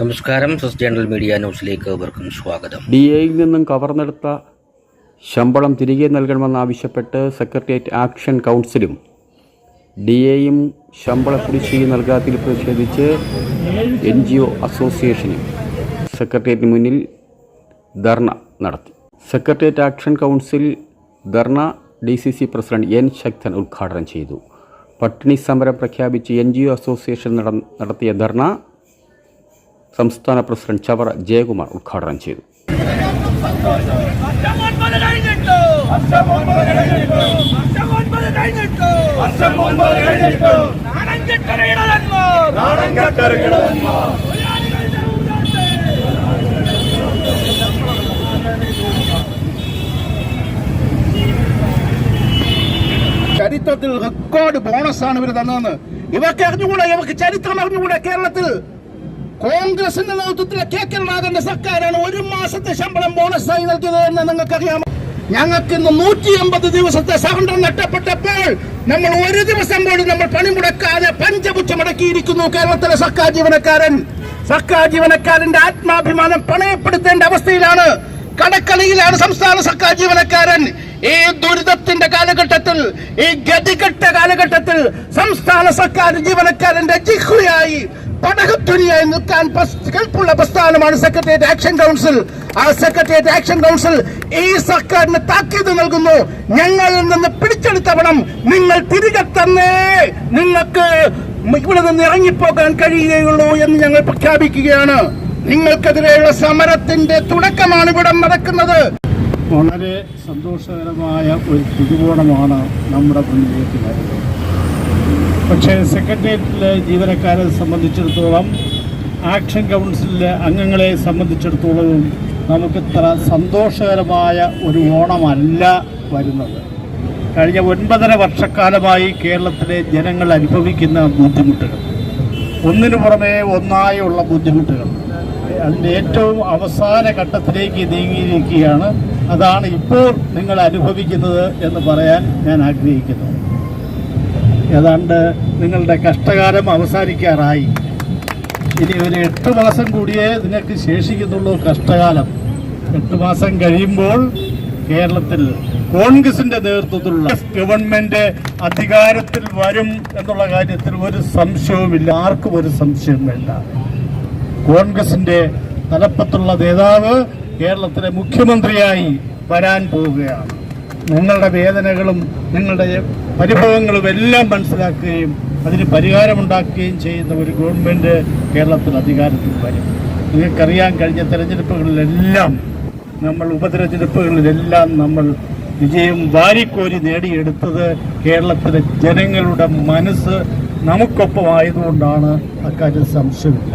നമസ്കാരം സസ് journal media ന്യൂസിലേക്ക് അവർക്കും സ്വാഗതം. ഡി എയിൽ നിന്നും കവർന്നെടുത്ത ശമ്പളം തിരികെ നൽകണമെന്നാവശ്യപ്പെട്ട് സെക്രട്ടേറിയറ്റ് ആക്ഷൻ കൗൺസിലും ഡി എയും ശമ്പള കുടിശ്ശിക നൽകാത്തതിൽ പ്രതിഷേധിച്ച് എൻ ജി ഒ അസോസിയേഷനും സെക്രട്ടേറിയറ്റിന് മുന്നിൽ ധർണ നടത്തി. Secretariat action council dharna D C C president N Sakthan ഉദ്ഘാടനം ചെയ്തു. പട്ടിണി സമരം പ്രഖ്യാപിച്ച് എൻ ജി ഒ അസോസിയേഷൻ നടത്തിയ ധർണ സംസ്ഥാന പ്രസിഡന്റ് ചവറ ജയകുമാർ ഉദ്ഘാടനം ചെയ്തു. ചരിത്രത്തിൽ റെക്കോർഡ് ബോണസാണ് ഇവർ തന്നതെന്ന്. ഇവർക്ക് അറിഞ്ഞുകൂടെ ഇവർക്ക് ചരിത്രം അറിഞ്ഞുകൂടെ കേരളത്തിൽ. കോൺഗ്രസിന്റെ നേതൃത്വത്തിലെ കെ കരുണാകരന്റെ സർക്കാരാണ് ഒരു മാസത്തെ ശമ്പളം ബോണസായി നൽകിയത് എന്ന് നിങ്ങൾക്കറിയാമോ? ഞങ്ങൾക്ക് ഇന്ന് നൂറ്റി എൺപത് ദിവസത്തെ സഹണ്ടം നഷ്ടപ്പെട്ടപ്പോൾ നമ്മൾ ഒരു ദിവസം പോലും നമ്മൾ പണി മുടക്കാതെ പഞ്ചപുച്ഛ മുടക്കിയിരിക്കുന്നു കേരളത്തിലെ സർക്കാർ ജീവനക്കാരൻ. സർക്കാർ ജീവനക്കാരന്റെ ആത്മാഭിമാനം പണയപ്പെടുത്തേണ്ട അവസ്ഥയിലാണ്. കടക്കളിയിലാണ് സംസ്ഥാന സർക്കാർ ജീവനക്കാരൻ. ഈ ദുരിതത്തിന്റെ കാലഘട്ടത്തിൽ ഈ ഗതികെട്ട കാലഘട്ടത്തിൽ സംസ്ഥാന സർക്കാർ ജീവനക്കാരന്റെ ജിഹ്വയായി പടകത്തുനിയായി നിൽക്കാൻ കെൽപ്പുള്ള പ്രസ്ഥാനമാണ് സെക്രട്ടേറിയറ്റ് ആക്ഷൻ കൗൺസിൽ ആ സെക്രട്ടേറിയറ്റ് ആക്ഷൻ കൗൺസിൽ ഈ സർക്കാരിന് താക്കീത് നൽകുന്നു. ഞങ്ങളിൽ നിന്ന് പിടിച്ചെടുത്ത പണം നിങ്ങൾ തിരികെ തന്നേ. നിങ്ങൾക്ക് ഇവിടെ നിന്ന് ഇറങ്ങിപ്പോകാൻ കഴിയുകയുള്ളൂ എന്ന് ഞങ്ങൾ പ്രഖ്യാപിക്കുകയാണ്. നിങ്ങൾക്കെതിരെയുള്ള സമരത്തിന്റെ തുടക്കമാണ് ഇവിടെ നടക്കുന്നത്. വളരെ സന്തോഷകരമായ ഒരു തിരുവോണമാണ് നമ്മുടെ മുന്നിലേക്ക് വരുന്നത്. പക്ഷേ സെക്രട്ടേറിയറ്റിലെ ജീവനക്കാരെ സംബന്ധിച്ചിടത്തോളം ആക്ഷൻ കൗൺസിലിലെ അംഗങ്ങളെ സംബന്ധിച്ചിടത്തോളവും നമുക്കിത്ര സന്തോഷകരമായ ഒരു ഓണമല്ല വരുന്നത്. കഴിഞ്ഞ ഒൻപതര വർഷക്കാലമായി കേരളത്തിലെ ജനങ്ങൾ അനുഭവിക്കുന്ന ബുദ്ധിമുട്ടുകൾ. ഒന്നിനു പുറമേ ഒന്നായുള്ള ബുദ്ധിമുട്ടുകൾ. അതിന്റെ ഏറ്റവും അവസാന ഘട്ടത്തിലേക്ക് നീങ്ങിയിരിക്കുകയാണ്. അതാണ് ഇപ്പോൾ നിങ്ങൾ അനുഭവിക്കുന്നത് എന്ന് പറയാൻ ഞാൻ ആഗ്രഹിക്കുന്നു. ഏതാണ്ട് നിങ്ങളുടെ കഷ്ടകാലം അവസാനിക്കാറായി. ഇനി ഒരു എട്ട് മാസം കൂടിയേ നിങ്ങൾക്ക് ശേഷിക്കുന്നുള്ളൂ കഷ്ടകാലം. എട്ട് മാസം കഴിയുമ്പോൾ കേരളത്തിൽ കോൺഗ്രസിന്റെ നേതൃത്വത്തിലുള്ള ഗവൺമെന്റ് അധികാരത്തിൽ വരും എന്നുള്ള കാര്യത്തിൽ ഒരു സംശയവുമില്ല. ആർക്കും ഒരു സംശയം വേണ്ട കോൺഗ്രസിന്റെ തലപ്പത്തുള്ള നേതാവ് കേരളത്തിലെ മുഖ്യമന്ത്രിയായി വരാൻ പോവുകയാണ്. നിങ്ങളുടെ വേദനകളും നിങ്ങളുടെ പരിഭവങ്ങളും എല്ലാം മനസ്സിലാക്കുകയും അതിന് പരിഹാരമുണ്ടാക്കുകയും ചെയ്യുന്ന ഒരു ഗവൺമെന്റ് കേരളത്തിൽ അധികാരത്തിൽ വരും. നിങ്ങൾക്കറിയാൻ കഴിഞ്ഞ തെരഞ്ഞെടുപ്പുകളിലെല്ലാം നമ്മൾ ഉപതെരഞ്ഞെടുപ്പുകളിലെല്ലാം നമ്മൾ വിജയം വാരിക്കോരി നേടിയെടുത്തത് കേരളത്തിലെ ജനങ്ങളുടെ മനസ്സ് നമുക്കൊപ്പം ആയതുകൊണ്ടാണ് അക്കാര്യം സംശയമില്ല.